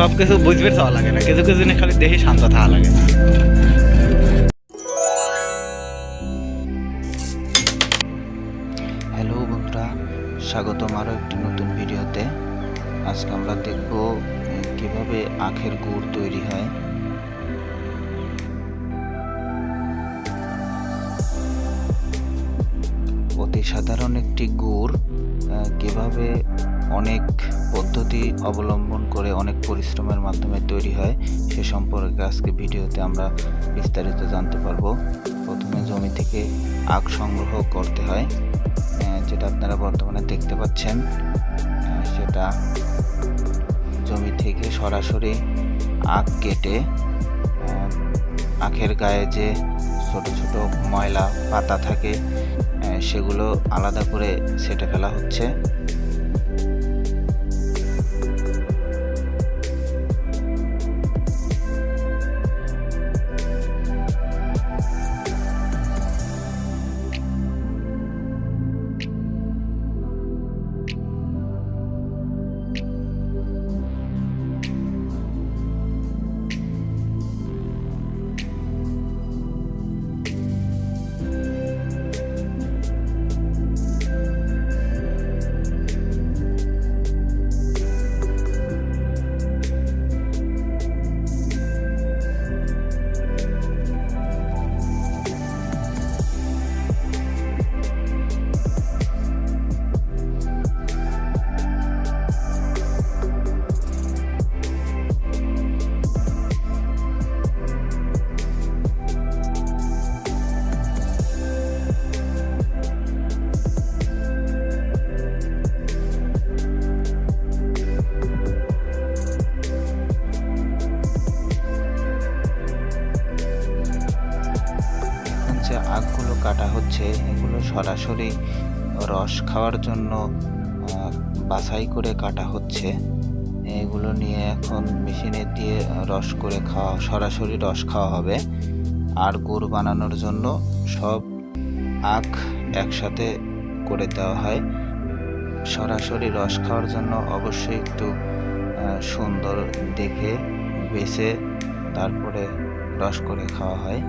সব কিছু বুঝবে চাওয়া লাগে না। কিছু কিছু জিনিস খালি দেখে শান্ত থাকা লাগে। হ্যালো বন্ধুরা, স্বাগতম আরও একটি নতুন ভিডিওতে। আজকে আমরা দেখব কীভাবে আখের গুড় তৈরি হয়। অতি সাধারণ একটি গুড় কীভাবে অনেক পদ্ধতি অবলম্বন করে অনেক পরিশ্রমের মাধ্যমে তৈরি হয়, সে সম্পর্কে আজকে ভিডিওতে আমরা বিস্তারিত জানতে পারব। প্রথমে জমি থেকে আখ সংগ্রহ করতে হয় যেটা আপনারা বর্তমানে দেখতে পাচ্ছেন। সেটা জমি থেকে সরাসরি আখ কেটে আখের গায়ে যে ছোট ছোট ময়লা পাতা থাকে সেগুলো আলাদা করে সেটে ফেলা হচ্ছে। সরাসরি রস খাওয়ার জন্য বাছাই করে কাটা হচ্ছে। এগুলো নিয়ে এখন মেশিনে দিয়ে রস করে খাওয়া, সরাসরি রস খাওয়া হবে। আর গুড় বানানোর জন্য সব আখ একসাথে করে দেওয়া হয়। সরাসরি রস খাওয়ার জন্য অবশ্যই একটু সুন্দর দেখে বেছে তারপরে রস করে খাওয়া হয়।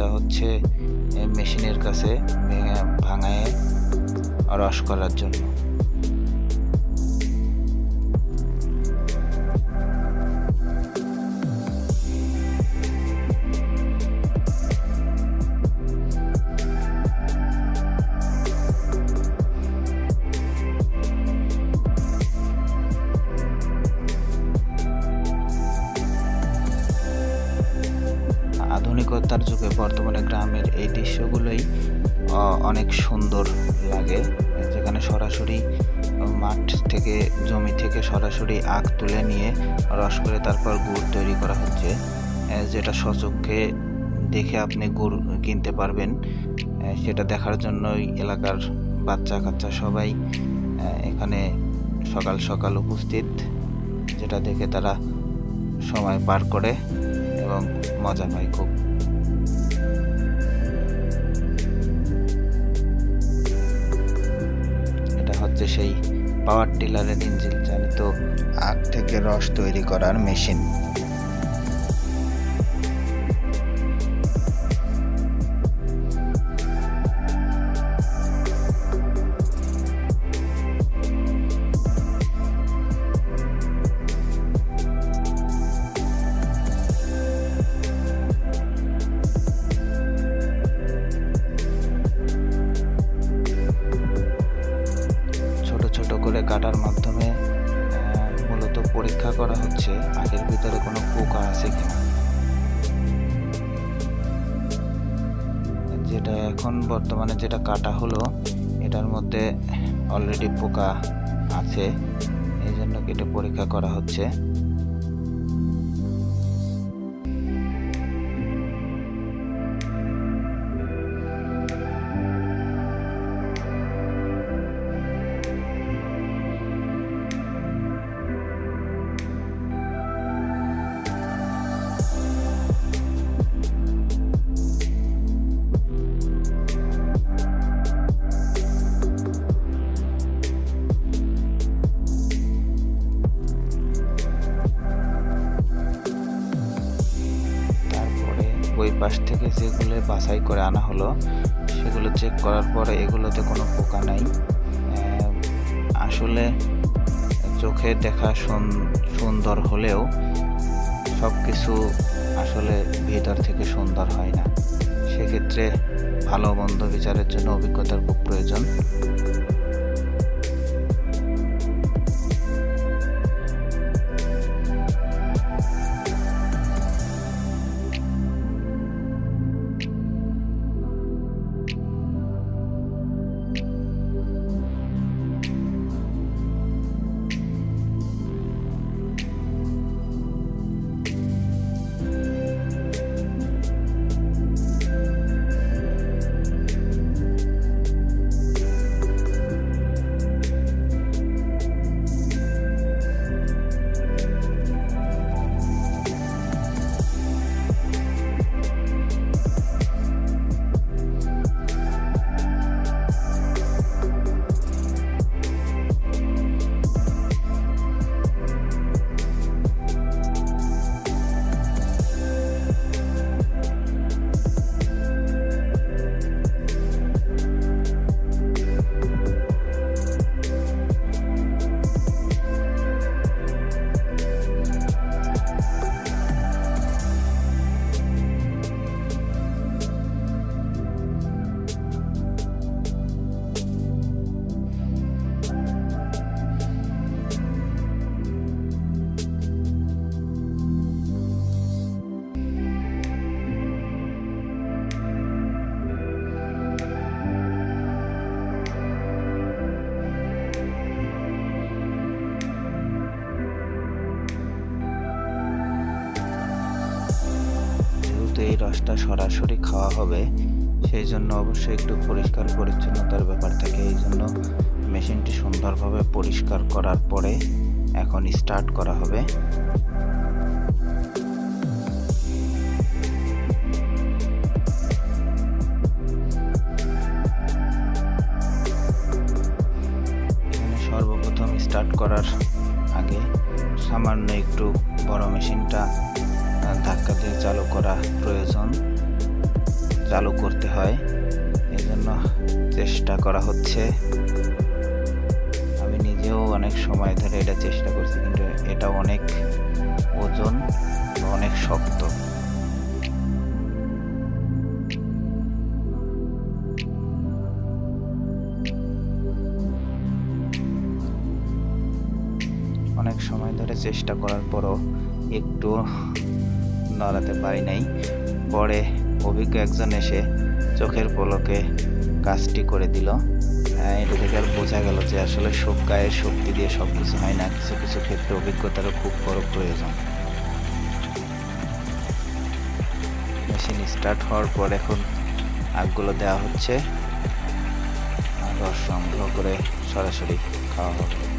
যাওয়া হচ্ছে মেশিনের কাছে ভেঙে ভাঙায় রস করার জন্য। অনেক সুন্দর লাগে। যেখানে সরাসরি মাঠ থেকে, জমি থেকে সরাসরি আখ তুলে নিয়ে রস করে তারপর গুড় তৈরি করা হচ্ছে। যেটা সচক্ষে দেখে আপনি গুড় কিনতে পারবেন। সেটা দেখার জন্যই এলাকার বাচ্চা কাচ্চা সবাই এখানে সকাল সকাল উপস্থিত, যেটা দেখে তারা সময় পার করে এবং মজা পায় খুব। হচ্ছে সেই পাওয়ার টিলারের ইঞ্জিন চালিত আখ থেকে রস তৈরি করার মেশিন যেটা কাটা হলো এটার মধ্যে অলরেডি পোকা আছে এই জন্য কেটে পরীক্ষা করা হচ্ছে। যেগুলো বাছাই করে আনা হলো, সেগুলো চেক করার পরে এগুলোতে কোনো পোকা নাই। আসলে চোখে দেখা সুন্দর হলেও সব কিছু আসলে ভেতর থেকে সুন্দর হয় না। সেক্ষেত্রে ভালো মন্দ বিচারের জন্য অভিজ্ঞতার খুব প্রয়োজন। যেহেতু সরাসরি খাওয়া হবে, সেই জন্য অবশ্যই একটু পরিষ্কার পরিচ্ছন্নতার ব্যাপার থাকে, এই জন্য মেশিনটি সুন্দরভাবে পরিষ্কার করার পরে এখন স্টার্ট করা হবে। স্টার্ট করার আগে সামান্য একটু বড় মেশিনটা ধাক্কা দিয়ে চালু করা প্রয়োজন। চালু করতে হয়। এই জন্য চেষ্টা করা হচ্ছে। আমি নিজেও অনেক সময় ধরে এটা চেষ্টা করছি, কিন্তু এটা অনেক ওজন অনেক শক্ত। অনেক সময় ধরে চেষ্টা করার পরও একটু নড়াতে পারি নাই। পরে অভিজ্ঞ একজন এসে চোখের পলকে কাজটি করে দিল। আহ, এটা থেকে আর বোঝা গেল যে আসলে সব গায়ের শক্তি দিয়ে সব কিছু হয় না কিছু কিছু ক্ষেত্রে অভিজ্ঞতারও খুব বড় প্রয়োজন। মেশিন স্টার্ট হওয়ার পর এখন আগগুলো দেওয়া হচ্ছে। রস সংগ্রহ করে সরাসরি খাওয়া হবে।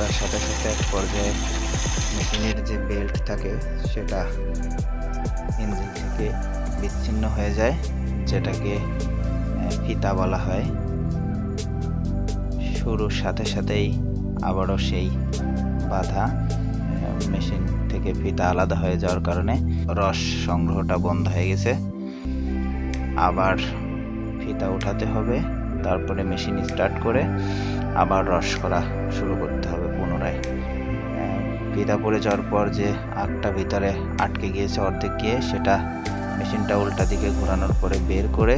করার সাথে সাথে এক পর্যায়ে মেশিনের যে বেল্ট থাকে, সেটা ইঞ্জিন থেকে বিচ্ছিন্ন হয়ে যায়, যেটাকে ফিতা বলা হয়। শুরুর সাথে সাথেই আবারও সেই বাধা মেশিন থেকে ফিতা আলাদা হয়ে যাওয়ার কারণে রস সংগ্রহটা বন্ধ হয়ে গেছে। আবার ফিতা উঠাতে হবে, তারপরে মেশিন স্টার্ট করে আবার রস করা শুরু করতে আহ, ফিতা পড়ে যাওয়ার পর যে আগটা ভিতরে আটকে গিয়েছে অর্ধেক গিয়ে সেটা মেশিনটা উল্টা দিকে ঘোরানোর পরে বের করে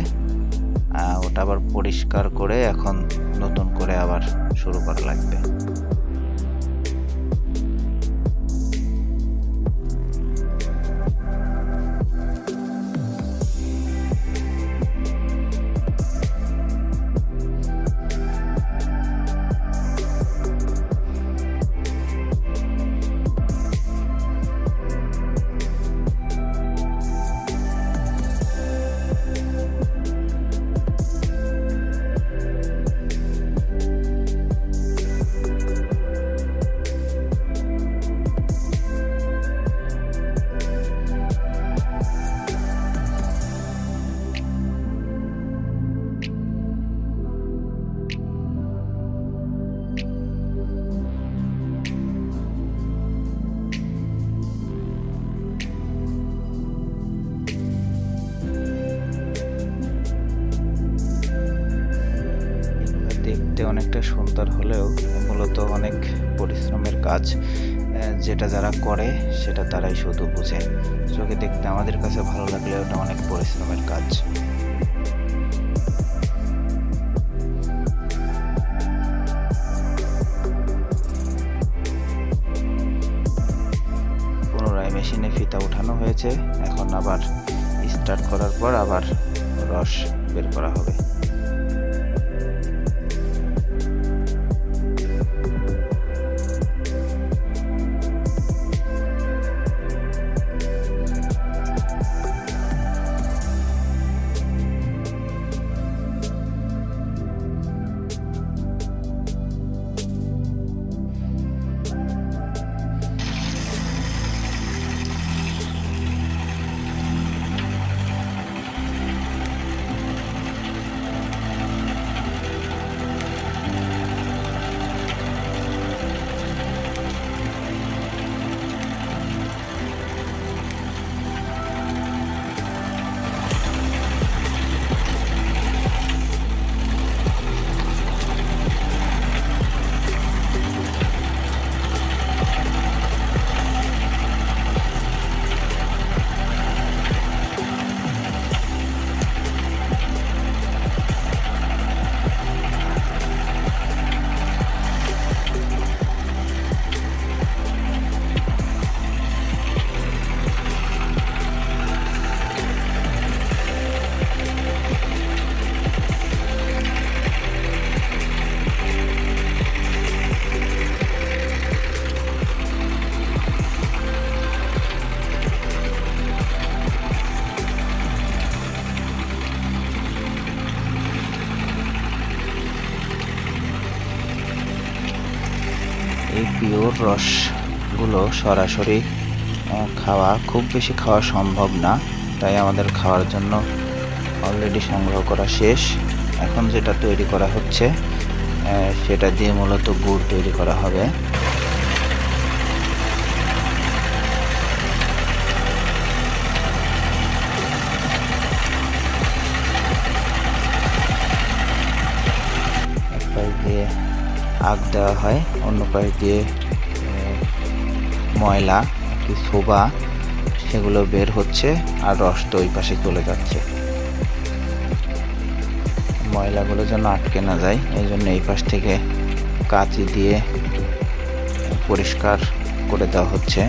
ওটা আবার পরিষ্কার করে এখন নতুন করে আবার শুরু করা লাগবে। সেটা তারাই শুধু বুঝে। চোখে দেখতে আমাদের কাছে ভালো লাগলে ওটা অনেক পরিশ্রমের কাজ। পুনরায় মেশিনে ফিতা উঠানো হয়েছে। এখন আবার স্টার্ট করার পর আবার রস বের করা হবে। রসগুলো সরাসরি খাওয়া খুব বেশি খাওয়া সম্ভব না, তাই আমাদের খাওয়ার জন্য অলরেডি সংগ্রহ করা শেষ। এখন যেটা তৈরি করা হচ্ছে সেটা দিয়ে মূলত গুড় তৈরি করা হবে। এক দিয়ে আগ দেওয়া হয়, অন্য পাশ দিয়ে ময়লা কি শোভা সেগুলো বের হচ্ছে আর রসটা ওই পাশে চলে যাচ্ছে। ময়লাগুলো যেন আটকে না যায়, এই জন্য এই পাশ থেকে কাঁচি দিয়ে পরিষ্কার করে দেওয়া হচ্ছে।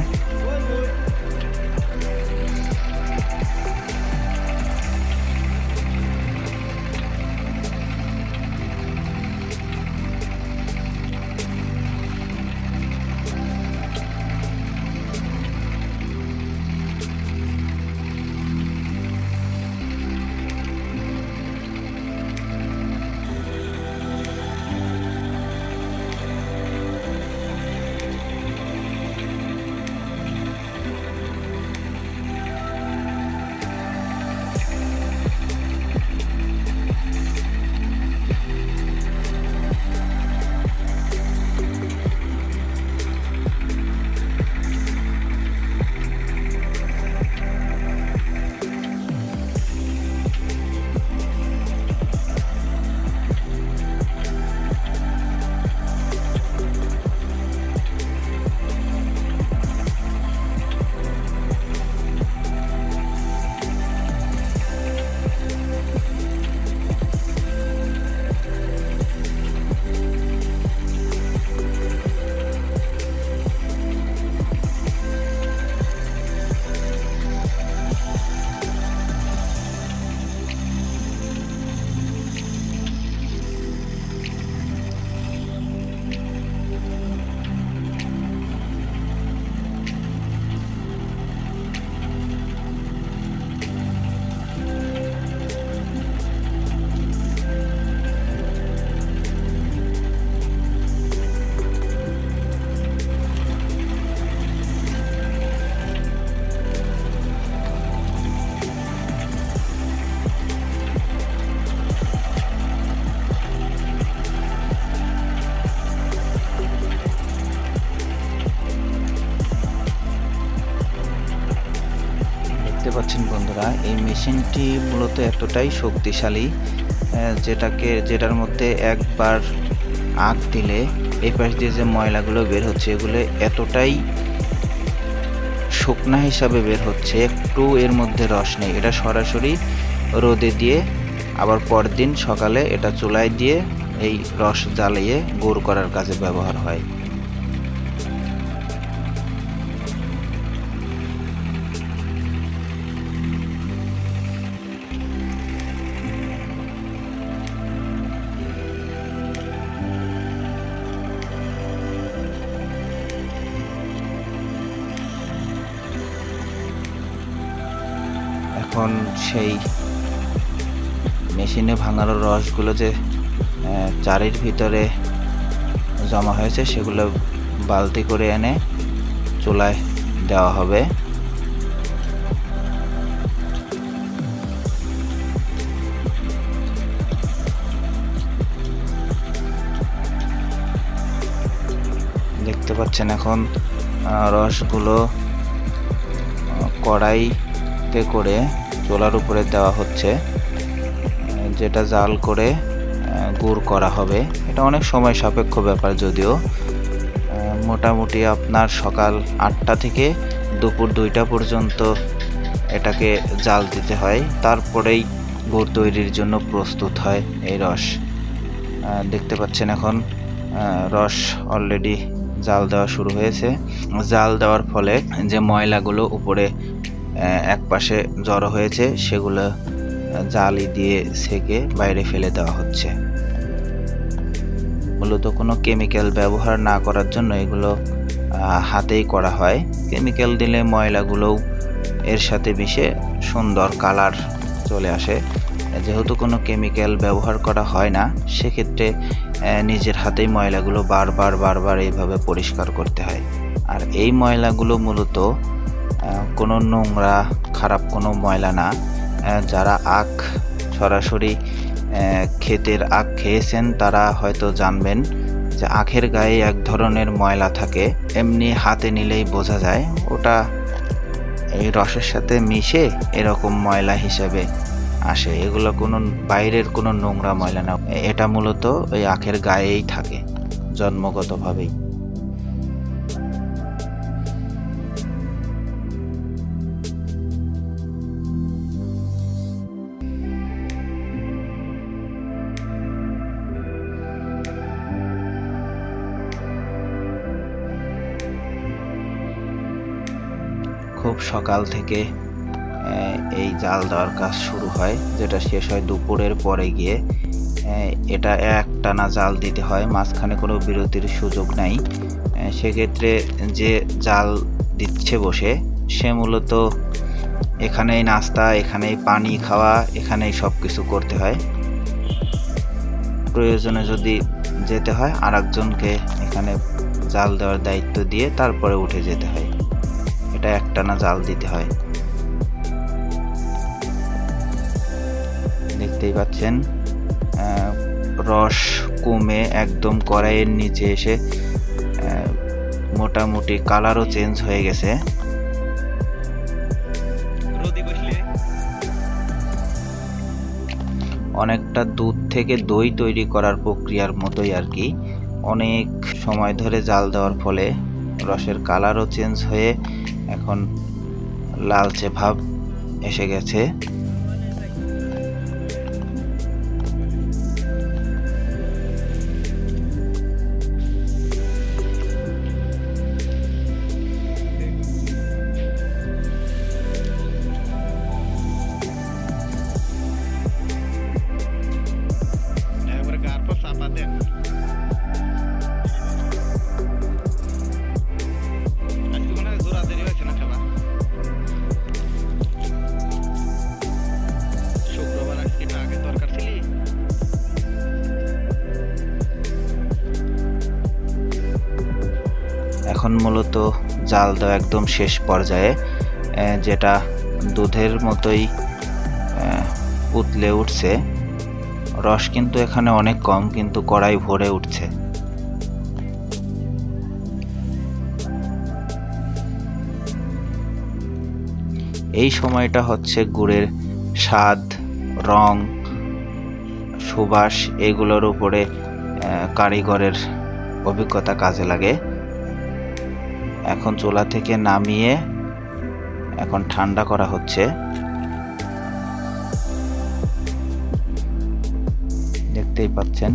মেশিনটি মূলত এতটাই শক্তিশালী যেটাকে, যেটার মধ্যে একবার আগ দিলে, এই পাশ দিয়ে যে ময়লাগুলো বের হচ্ছে, এগুলো এতটাই শুকনা হিসাবে বের হচ্ছে, একটু এর মধ্যে রস নেই। এটা সরাসরি রোদে দিয়ে আবার পরদিন সকালে এটা চুলায় দিয়ে এই রস জ্বালিয়ে গুড় করার কাজে ব্যবহার হয়। এখন সেই মেশিনে ভাঙানো রসগুলো যে চারির ভিতরে জমা হয়েছে, সেগুলো বালতি করে এনে চুলায় দেওয়া হবে। দেখতে পাচ্ছেন এখন রসগুলো কড়াইতে করে চুলার উপরে দেওয়া হচ্ছে, যেটা জাল করে গুড় করা হবে। এটা অনেক সময় সাপেক্ষ ব্যাপার যদিও। মোটামুটি আপনার সকাল আটটা থেকে দুপুর দুইটা পর্যন্ত এটাকে জাল দিতে হয়। তারপরেই গুড় তৈরির জন্য প্রস্তুত হয় এই রস। দেখতে পাচ্ছেন এখন রস অলরেডি জাল দেওয়া শুরু হয়েছে। জাল দেওয়ার ফলে যে ময়লাগুলো উপরে এক পাশে জড়ো হয়েছে, সেগুলো জালি দিয়ে সেকে বাইরে ফেলে দেওয়া হচ্ছে। মূলত কোনো কেমিক্যাল ব্যবহার না করার জন্য এগুলো হাতেই করা হয়। কেমিক্যাল দিলে ময়লাগুলোও এর সাথে মিশে সুন্দর কালার চলে আসে। যেহেতু কোনো কেমিক্যাল ব্যবহার করা হয় না, সেক্ষেত্রে নিজের হাতেই ময়লাগুলো বারবার বারবার এইভাবে পরিষ্কার করতে হয়। আর এই ময়লাগুলো মূলত কোনো নোংরা, খারাপ কোনো ময়লা না। যারা আখ সরাসরি ক্ষেতের আখ খেয়েছেন, তারা হয়তো জানবেন যে আখের গায়ে এক ধরনের ময়লা থাকে। এমনি হাতে নিলেই বোঝা যায়, ওটা এই রসের সাথে মিশে এরকম ময়লা হিসেবে আসে। এগুলো কোনো, বাইরের কোনো নোংরা ময়লা না। এটা মূলত ওই আখের গায়েই থাকে, জন্মগতভাবেই। সকাল থেকে এই জাল দেওয়ার কাজ শুরু হয়, যেটা শেষ হয় দুপুরের পরে গিয়ে। এটা একটানা জাল দিতে হয়, মাঝখানে কোনো বিরতির সুযোগ নাই। সেক্ষেত্রে যে জাল দিচ্ছে বসে, সে মূলত এখানেই নাস্তা, এখানেই পানি খাওয়া, এখানেই সব কিছু করতে হয়। প্রয়োজনে যদি যেতে হয় আর একজনকে এখানে জাল দেওয়ার দায়িত্ব দিয়ে তারপরে উঠে যেতে হয়। এটা একটানা জাল দিতে হয়। দেখতেই পাচ্ছেন রস কমে একদম কড়াইয়ের নিচে এসে মোটামুটি কালারও চেঞ্জ হয়ে গেছে। অনেকটা দুধ থেকে দই তৈরি করার প্রক্রিয়ার মতোই আর কি। অনেক সময় ধরে জাল দেওয়ার ফলে রসের কালারও চেঞ্জ হয়ে এখন লালচে ভাব এসে গেছে। জাল দেওয়া একদম শেষ পর্যায়ে যেটা দুধের মতোই উতলে উঠছে। রস কিন্তু এখানে অনেক কম, কিন্তু কড়াই ভরে উঠছে। এই সময়টা হচ্ছে গুড়ের স্বাদ, রং, সুবাস, এগুলোর উপরে কারিগরের অভিজ্ঞতা কাজে লাগে। এখন চুলা থেকে নামিয়ে এখন ঠান্ডা করা হচ্ছে। দেখতেই পাচ্ছেন।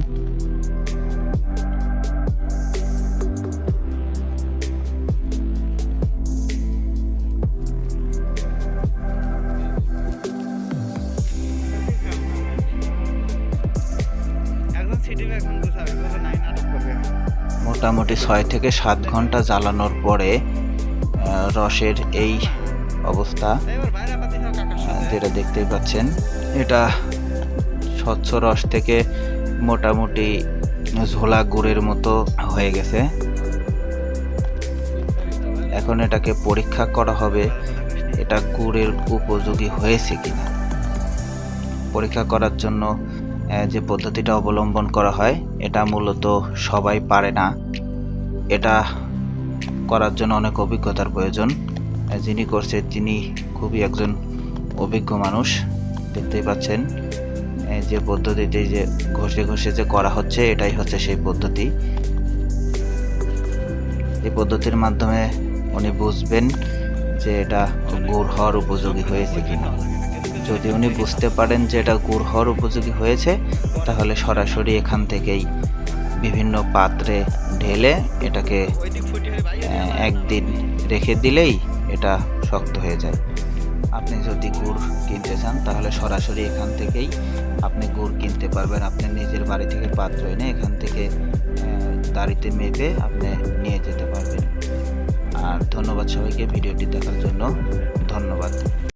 মোটামুটি ছয় থেকে সাত ঘণ্টা জ্বালানোর পরে রসের এই অবস্থা যেটা দেখতেই পাচ্ছেন, এটা স্বচ্ছ রস থেকে মোটামুটি ঝোলা গুড়ের মতো হয়ে গেছে। এখন এটাকে পরীক্ষা করা হবে, এটা গুড়ের উপযোগী হয়েছে কিনা। পরীক্ষা করার জন্য যে পদ্ধতিটা অবলম্বন করা হয়, এটা মূলত সবাই পারে না। এটা করার জন্য অনেক অভিজ্ঞতার প্রয়োজন। যিনি করছে, তিনি খুবই একজন অভিজ্ঞ মানুষ, দেখতেই পাচ্ছেন। যে পদ্ধতিতে যে ঘষে ঘষে যে করা হচ্ছে, এটাই হচ্ছে সেই পদ্ধতি। এই পদ্ধতির মাধ্যমে উনি বুঝবেন যে এটা গুড় হওয়ার উপযোগী হয়েছে কিনা। যদি উনি বুঝতে পারেন যে এটা গুড় হওয়ার উপযোগী হয়েছে, তাহলে সরাসরি এখান থেকেই বিভিন্ন পাত্রে ঢেলে এটাকে একদিন রেখে দিলেই এটা শক্ত হয়ে যায়। আপনি যদি গুড় কিনতে চান, তাহলে সরাসরি এখান থেকেই আপনি গুড় কিনতে পারবেন। আপনি নিজের বাড়ি থেকে পাত্র এনে এখান থেকে দাড়িতে মেপে আপনি নিয়ে যেতে পারবেন। আর ধন্যবাদ সবাইকে ভিডিওটি দেখার জন্য।